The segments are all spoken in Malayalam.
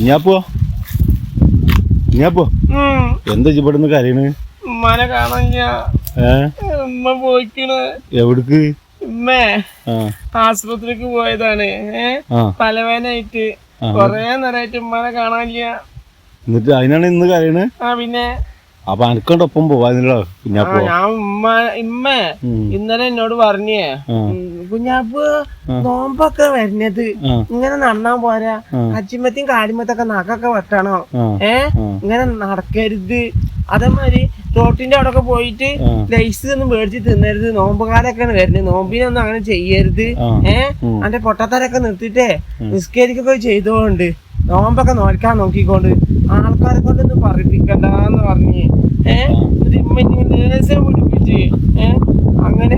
കുഞ്ഞാപ്പോ ഇഞ്ഞാപ്പോ? എന്താ ഇവിടുന്ന് കരയണ്? ഉമ്മാനെ കാണാൻ പോയിക്കണ്. എവിടക്ക്? ഉമ്മേ ആശുപത്രിക്ക് പോയതാണ്. തലവേനായിട്ട്. കൊറേ നേരമായിട്ട് ഉമ്മാനെ കാണാനില്ല എന്നിട്ട് അതിനാണ് ഇന്ന് കരയണ്? ആ പിന്നെ അപ്പൊ അനക്കണ്ട ഒപ്പം പോവാന്നില്ലോ ആ കുഞ്ഞാപ്പോ ഞാൻ ഉമ്മ ഇമ്മ ഇന്നലെ എന്നോട് പറഞ്ഞേ. കുഞ്ഞാപ്പ് നോമ്പൊക്കെ വരുന്നത്. ഇങ്ങനെ നടന്നാ പോരാ. ആ. കാലിമത്തൊക്കെ കാടിമത്തൊക്കെ നഖൊക്കെ വെട്ടണോ? ഏ? ഇങ്ങനെ നടക്കരുത്. അതേമാതിരി തോട്ടിന്റെ അവിടെ ഒക്കെ പോയിട്ട്. ലൈസ് ഒന്നും മേടിച്ച് തിന്നരുത്. നോമ്പുകാലൊക്കെയാണ് വരുന്നത്. നോമ്പിനൊന്നും അങ്ങനെ ചെയ്യരുത്. ഏ? അന്റെ പൊട്ടത്തരൊക്കെ നിർത്തിട്ടേ നിസ്കരിക്കൊക്കെ ചെയ്തോണ്ട് നോമ്പൊക്കെ നോക്കാൻ നോക്കിക്കൊണ്ട് ആൾക്കാരെ കൊണ്ട് ഒന്ന് പറയിപ്പിക്കണ്ടെന്ന് പറഞ്ഞ് ഏഹ് ലേശം പിടിപ്പിച്ച് ഏഹ് അങ്ങനെ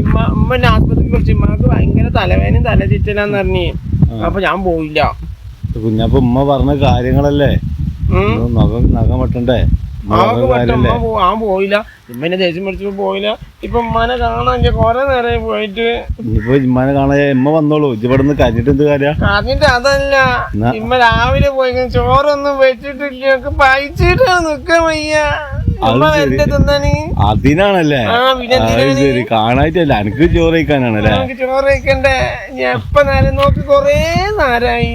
ഇമ്മ ഉമ്മനെ ആസ്പത്രിക്ക് കുറിച്ച് ഇമ്മക്ക് ഭയങ്കര തലവേനയും തലചിറ്റലാന്ന് പറഞ്ഞ്. അപ്പൊ ഞാൻ പോയില്ല. കുഞ്ഞപ്പ ഉമ്മ പറഞ്ഞ കാര്യങ്ങളല്ലേ? നഖം നഖം വെട്ടണ്ടേ? ഉമ്മ ആകെ പോയില്ല ഇമ്മനെ ദേഷ്യം പിടിച്ചപ്പോ പോയില്ല. ഇപ്പൊ ഉമ്മാനെ കാണാൻ കൊറേ നേരമായി പോയിട്ട്. ഇനിയിപ്പോ ഇമ്മാനെ കാണാൻ ഇമ്മ വന്നോളൂ. ഇവിടെ ഇവിടുന്ന് കരഞ്ഞിട്ട് എന്ത് കാര്യ? അതിന്റെ അതല്ല. ഇമ്മ രാവിലെ പോയി ചോറൊന്നും വെച്ചിട്ടില്ല. പഴിച്ചിട്ട് നിക്കാൻ വയ്യ. ഇമ്മ അതിനാണല്ലേ? ശരി. കാണായിട്ടല്ല. എനിക്ക് ചോറ് കഴിക്കാനാണല്ലേ? ചോറ് കഴിക്കണ്ടേ? ഞാൻ എപ്പ നേരം? നോക്കി കൊറേ നേരായി.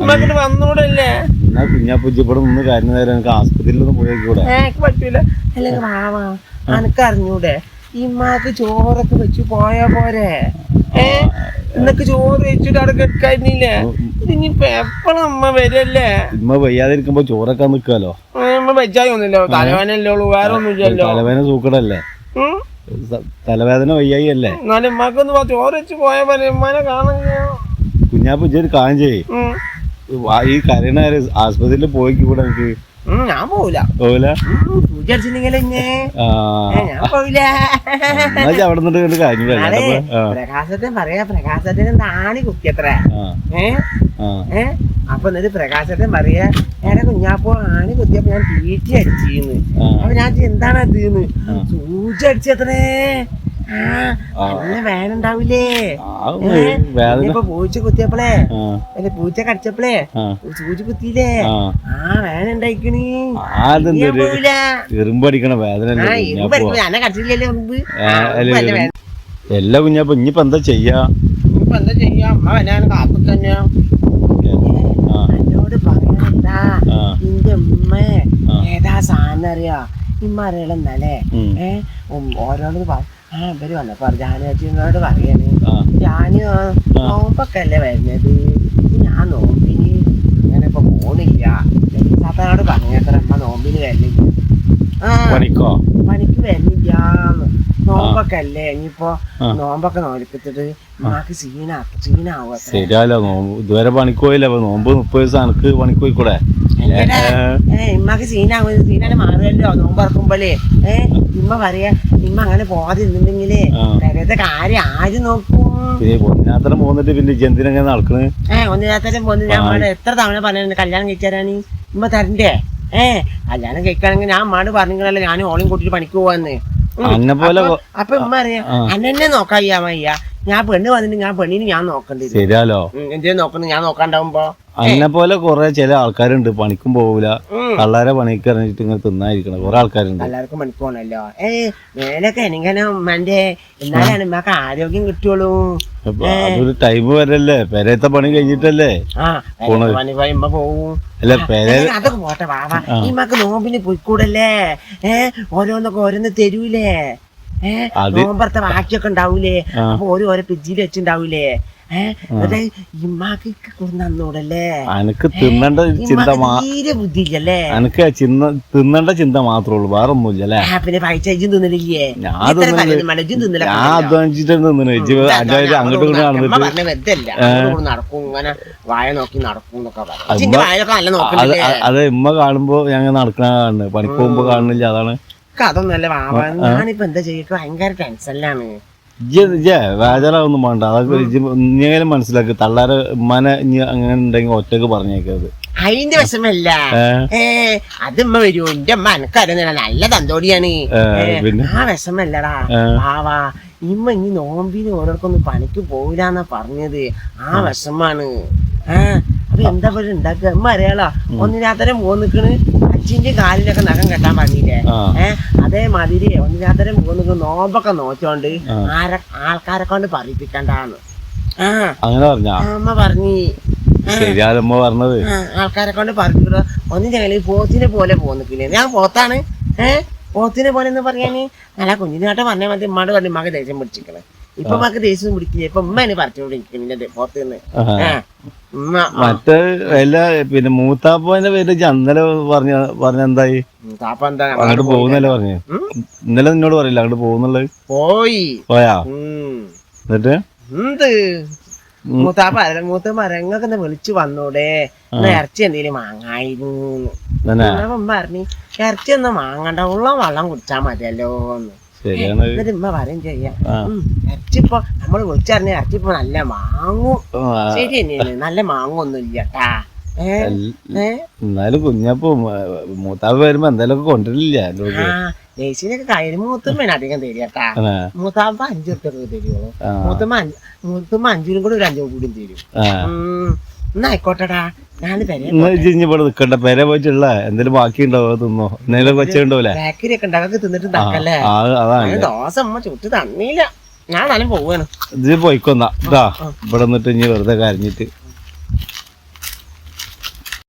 ഇമ്മക്കിട്ട് വന്നൂടല്ലേ? എന്നാ കുഞ്ഞാപ്പൂച്ചി ഇവിടെ നിന്ന് കാര്യം നേരം എനിക്ക് ആസ്പത്രിയിൽ ഒന്ന് പോയേക്കൂടെ എനിക്ക് പറ്റൂല. അല്ലെങ്കിൽ വാവാ അനക്ക് അറിഞ്ഞൂടെ? ഇമ്മാക്ക് ചോറൊക്കെ വെച്ചു പോയാ പോരെ? ഏ ഇന്നൊക്കെ ചോറ് വെച്ചിട്ട് അവിടെ കെടുക്കായിരുന്നില്ലേ ഇതിനിപ്പോ എപ്പോഴും അമ്മ വരല്ലേ? ഇമ്മ വയ്യാതിരിക്കുമ്പോ ചോറൊക്കെ നിക്കാലോ ഏ, അമ്മ വെച്ചായി ഒന്നുമില്ലോ തലവേനല്ലേ ഉള്ളൂ വേറെ ഒന്നുമില്ലല്ലോ തലവേദന സൂക്കടല്ലേ? തലവേദന വയ്യായി അല്ലേ എന്നാലും ഉമ്മാക്കൊന്ന് പോ- ചോറ് വെച്ച് പോയാ പോലെ ഇമ്മാനെ കാണാൻ കുഞ്ഞാപ്പ് ഉം. വാ- ഈ കരയണ ആസ്പത്രിയിൽ കൂടെ എനിക്ക് ഞാൻ പോവില്ല. പോവില്ല? അവിടെ നിന്നിട്ട് അതെ ആ. പ്രകാശത്തിന് പറയാ. പ്രകാശത്തിന് നാണി കുത്തിയത്ര. ഏ? അപ്പൊ എന്നിട്ട് പ്രകാശത്തെ പറയാ എടാ കുഞ്ഞാപ്പോ ആണി കുത്തിയപ്പോ ഞാൻ തീറ്റി അടിച്ചിന്ന്. അപ്പൊ ഞാൻ എന്താണ് ആ. സൂചി അടിച്ചത്രേ. ഇപ്പൊ പൂച്ച കുത്തിയപ്പോളേ അല്ലെ പൂച്ച കടിച്ചപ്പോളേ സൂചി കുത്തിയില്ലേ? ആ. ആ വേന ഉണ്ടായിക്കണി എറുമ്പടിക്കണ വേദന കടിച്ചില്ലല്ലേ. എല്ലാ കുഞ്ഞാപ്പോ ഇനിയിപ്പോ എന്താ ചെയ്യാ? എന്താ ചെയ്യാ? അമ്മ വരാൻ കാത്തു തന്നെ. എന്നോട് പറയണ്ടാ ആ. നിന്റെ ഉമ്മ ഏതാ സാധനം അറിയാ? ഇമ്മ അറിയണം എന്നാലേ ഏഹ് ഉം, ഓരോട് പറ ആ ഇവർ വന്നപ്പോ ജാനുവച്ചിനോട് പറയാണ് ഞാൻ നോമ്പൊക്കെ അല്ലേ വരുന്നത്. ഞാൻ നോമ്പിന് അങ്ങനെ ഇപ്പൊ പോണില്ല. സാത്താനോട് പറഞ്ഞത്ര അമ്മ നോമ്പിന് വരുന്നില്ല ആ. പണിക്കോ? നോമ്പൊക്കെ അല്ലേ? ഇനിയിപ്പോ നോമ്പൊക്കെ നോലിപ്പിച്ചിട്ട് ഉമ്മാക്ക് സീന സീനാവും ശരിയാലോ ശരിയല്ലോ നോമ്പ് ഇതുവരെ പണിക്ക് പോയില്ല അപ്പൊ നോമ്പ് മുപ്പത് ദിവസം എനിക്ക് പണിക്ക് പോയിക്കൂടെ എങ്ങനെയാ? ഏ? ഇമ്മക്ക് സീനാവും സീനാണ് മാറുമല്ലോ നോമ്പ് ഇറക്കുമ്പോലേ ഏ ഇമ്മ പറയാ ഇമ്മ അങ്ങനെ പോകാതെ ഇരുന്നുണ്ടെങ്കിലേ ആ. കാര്യം ആര് നോക്കും? പിന്നെ പൊന്നാത്തരം പോന്നിട്ട് പിന്നെ ജന്തിനെങ്ങനെ നടക്കണ്? ഏഹ് ഒന്നിനാത്തരം പോന്ന് ഞാൻ എത്ര തവണ പറഞ്ഞു കല്യാണം കഴിച്ചാരാണ് ഇമ്മ തരണ്ടേ? ഏഹ് കല്യാണം കഴിക്കുകയാണെങ്കിൽ ഞാൻ അമ്മാട് പറഞ്ഞിങ്ങളല്ലേ ഞാൻ ഓളിയും കൂട്ടിട്ട് പണിക്ക് പോവാന്ന്. അന്നെ പോലെ അപ്പൊ- ഉമ്മ അറിയാ. അന്നെ മയ്യ ഞാൻ പെണ്ണ് വന്നിട്ട് ഞാൻ പെണ്ണിന് ഞാൻ നോക്കണ്ടേ ശരിയാലോ? എന്തേ നോക്കണ്ട ഞാൻ നോക്കാണ്ടാവുമ്പോ? അന്നെ പോലെ കുറെ ചില ആൾക്കാരുണ്ട്. പണിക്കും പോവില്ല കള്ളാരെ പണിക്ക് ഇറങ്ങിയിട്ട് ഇങ്ങനെ തിന്നായിരിക്കണം കൊറേ ആൾക്കാരുണ്ട്. എല്ലാവർക്കും മണിക്കോണല്ലോ ഏ മേലൊക്കെ എനിക്കനെ ഉമ്മന്റെ എന്നാലാണ് ഉമ്മക്ക് ആരോഗ്യം കിട്ടുള്ളൂ. അതൊരു ടൈം വരല്ലേ? പെരയത്തെ പണി കഴിഞ്ഞിട്ടല്ലേ. പണി പോയുമ്പോ പോവും. അല്ല പെര അതൊക്കെ പോട്ടെ വാ ഈ മക്ക് നോമ്പിന് പോയിക്കൂടല്ലേ? ഏ ഓരോന്നൊക്കെ ഓരോന്ന് തരൂലേ? ഏ അത് നോമ്പറത്തെ ബാക്കിയൊക്കെ ഉണ്ടാവൂലേ. അപ്പൊ ഓരോ ഓരോ പിജിയിൽ വെച്ചിണ്ടാവൂലേ? ഇമ്മാക്ക് അനക്ക് തിന്നണ്ട ചിന്ത തീരെ ബുദ്ധിയില്ലല്ലേ? അനക്ക് ചിന്ന തിന്നണ്ട ചിന്ത മാത്രമേ ഉള്ളൂ വേറെ പിന്നെ തിന്നില്ലേ ഞാൻ തിന്നില്ല ഞാൻ അങ്ങോട്ടും നടന്നിട്ട് വെറുതല്ല നടക്കും ഇങ്ങനെ വായ നോക്കി നടക്കും അത് ഉമ്മ കാണുമ്പോ ഞങ്ങൾ നടക്കണ കാണുന്നത്. പണിക്ക് പോകുമ്പോ കാണുന്നില്ല അതാണ്. അതൊന്നല്ല വാവ ഞാനിപ്പോ എന്താ ചെയ്തിട്ട് ഭയങ്കര ടെൻഷനിലാണ് വേജാറാവൊന്നും വേണ്ട. അതൊക്കെ ഇനിയെങ്കിലും മനസ്സിലാക്കി. തള്ളാരെ മന ഇനി അങ്ങനെ ഉണ്ടെങ്കിൽ ഒറ്റയ്ക്ക് പറഞ്ഞേക്കരുത്. അതിന്റെ വിഷമല്ല. അത് ഉമ്മ വരൂ. എന്റെ അമ്മ എനക്കറിയുന്നില്ല നല്ല തന്തോടിയാണ്? ആ വിഷമല്ലടാ. ആവാ ഇമ്മ ഇനി നോമ്പിന് ഓരോർക്കൊന്നും പണിക്ക് പോവില്ലാന്നാ പറഞ്ഞത്. ആ. വിഷമാണ്. ഏ? അപ്പൊ എന്താ പോലെ ഉണ്ടാക്കുക അമ്മ അറിയാലോ? ഒന്നിനാത്തരം പോന്നിക്കണ് അച്ഛന്റെ കാലിലൊക്കെ നഖം കെട്ടാൻ പറഞ്ഞില്ലേ? ഏഹ് അതേമാതിരി ഒന്നിനാത്തരം പോന്നിക്കണ് നോമ്പൊക്കെ നോച്ചോണ്ട് ആരെ ആൾക്കാരെ കൊണ്ട് പറയിപ്പിക്കണ്ടാന്ന്. ആ. അങ്ങനെ പറഞ്ഞാ? അമ്മ പറഞ്ഞു. ശരിയാലമ്മ പറഞ്ഞത്. ആൾക്കാരെ കൊണ്ട് പറഞ്ഞിട്ടോ ഒന്നിന്റെ കയ്യിൽ പോത്തിനെ പോലെ പോന്നിക്കില്ലേ? ഞാൻ പോത്താണ്. ഏഹ് പോത്തിനെ പോലെ എന്ന് പറയാന്? അല്ല കുഞ്ഞിനാട്ടെ പറഞ്ഞാൽ മതി. ഉമ്മാട് പറഞ്ഞു മകൻ ദേഷ്യം പിടിച്ചിക്കണേ ഇപ്പൊ മക്ക് ദേഷ്യം പിടിക്കില്ല. ഇപ്പൊ ഉമ്മനെ. ആ, ഉമ്മ മറ്റേ എല്ലാ പിന്നെ മൂത്താപ്പന്റെ പേര് അന്നലെ പറഞ്ഞ പറഞ്ഞ എന്തായി അങ്ങോട്ട് പോകുന്നല്ലേ പറഞ്ഞു? ഇന്നലെ നിന്നോട് പറയില്ല അങ്ങോട്ട് പോകുന്നുള്ളത്? പോയി. പോയാ. എന്നിട്ട്? എന്ത്? മൂത്താപ്പ അല്ല മൂത്തമ്മ രംഗൊക്കെ വിളിച്ചു വന്നൂടെ. ഇറച്ചി എന്തേലും വാങ്ങായിരുന്നു. ഉമ്മ പറഞ്ഞു ഇറച്ചി ഒന്നും വാങ്ങണ്ട. ഉള്ള വെള്ളം കുടിച്ചാ മതിയല്ലോ എന്ന് ശരിയാണ്. എന്നിട്ട് ഉമ്മ പറയും ചെയ്യാം. ഉം, നമ്മൾ വിളിച്ചറിഞ്ഞ ഇറച്ചിപ്പോ നല്ല മാങ്ങും. ശരി തന്നെയാണ് നല്ല മാങ്ങൊന്നും ഇല്ലട്ടാ ഏ? എൽ- ഏ? എന്നാലും കുഞ്ഞപ്പോ മൂത്താവ് വരുമ്പോ എന്തായാലും കൊണ്ടിട്ടില്ല ആ. ദേശീയൊക്കെ കയ്യിൽ മൂത്തുമ്മേനെ അധികം തരികട്ടാ മൂത്താമ്പ അഞ്ചു റുപ്യ തരുള്ളൂ. ആ. മൂത്തമ്മ അഞ്ച് മൂത്തുമ്മ അഞ്ചിനും കൂടി ഒരു അഞ്ചു കൂടി തരും. ഉം, എന്നാ ആയിക്കോട്ടെടാ ഞാൻ ഇവിടെ നിക്കണ്ട. പെര പോയിട്ടുള്ള എന്തെങ്കിലും ബാക്കി ഉണ്ടാവോ തിന്നോ? എന്തെങ്കിലും വെച്ചിട്ടുണ്ടാവൂലേ ബേക്കറി ഒക്കെ ഉണ്ടാക്കി തിന്നിട്ട് തക്കല്ലേ ആ അതാണ്. ദോശ അമ്മ ചുട്ട് തന്നില്ല. ഞാൻ പോവാണ്. ഇത് പോയിക്കൊന്നാ ഇവിടെ നിന്നിട്ട് ഇനി വെറുതെ കരഞ്ഞിട്ട്.